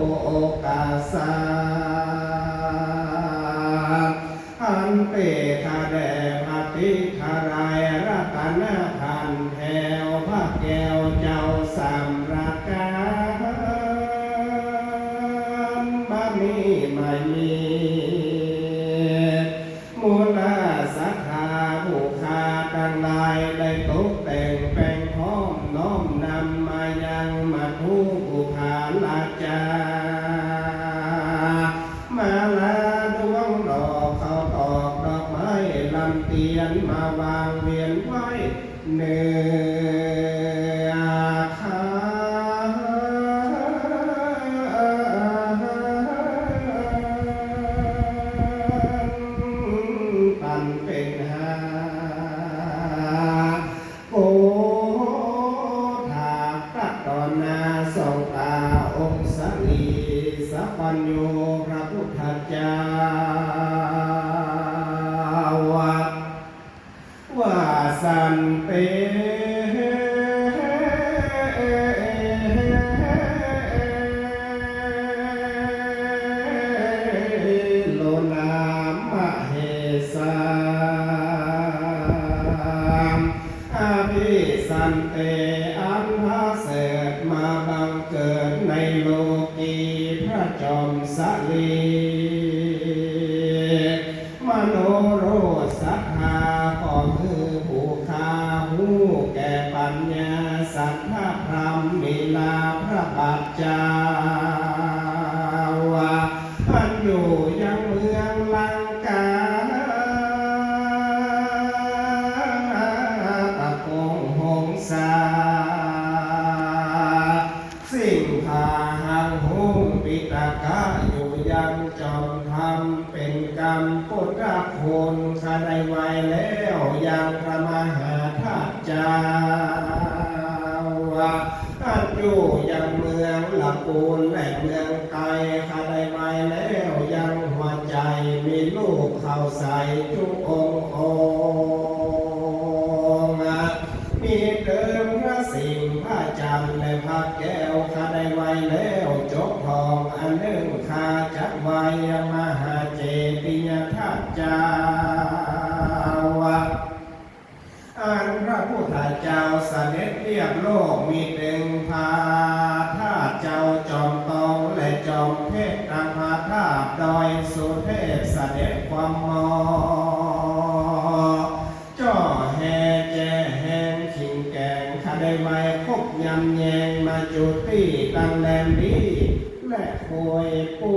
โอกาสาอันเปคาแดปฏิคารายรัตนาพันแถวพระแก้วเจ้าสามราการบะมีไม่มีมูลสัทธาบุคาตั้งลายได้ตกแต่งแปลงพร้อมน้อมนำมายังมา ทุกุภาลาจามาลาดวงดอกเขาตอกดอกไม้ลำเตียนมาวางเวียนไว้เนื้อ นาสองตาองค์สลีสัพพัญโยพระพุทธเจ้าวะวาสันเปสันเตอ จอมสลี หังหุงปิตากะอยู่ยังจอมทำเป็นกรรมปุตตะคุณข้าได้ไว้แล้วยังพระมหาธาตุจาวะอันอยู่ยังเมืองละปูนและเมืองไกลข้าได้ไว้แล้วยังหัวใจมีลูกเข้าใส่ทุกอง พระแก้วข้าได้ไว้แล้วจบทองอันหนึ่งข้าจักไว้มหาเจติยธาจาวะอันพระพุทธเจ้าเสด็จเรียบโลกมีเดึงพาธาเจ้าจอมตองและจอมเทพชรตังพาธาดอยสุเทพเสด็จความมอจ่ ข้าได้ไว้คบยำแยงมาจุดที่ตั้งแลมดีและควยปู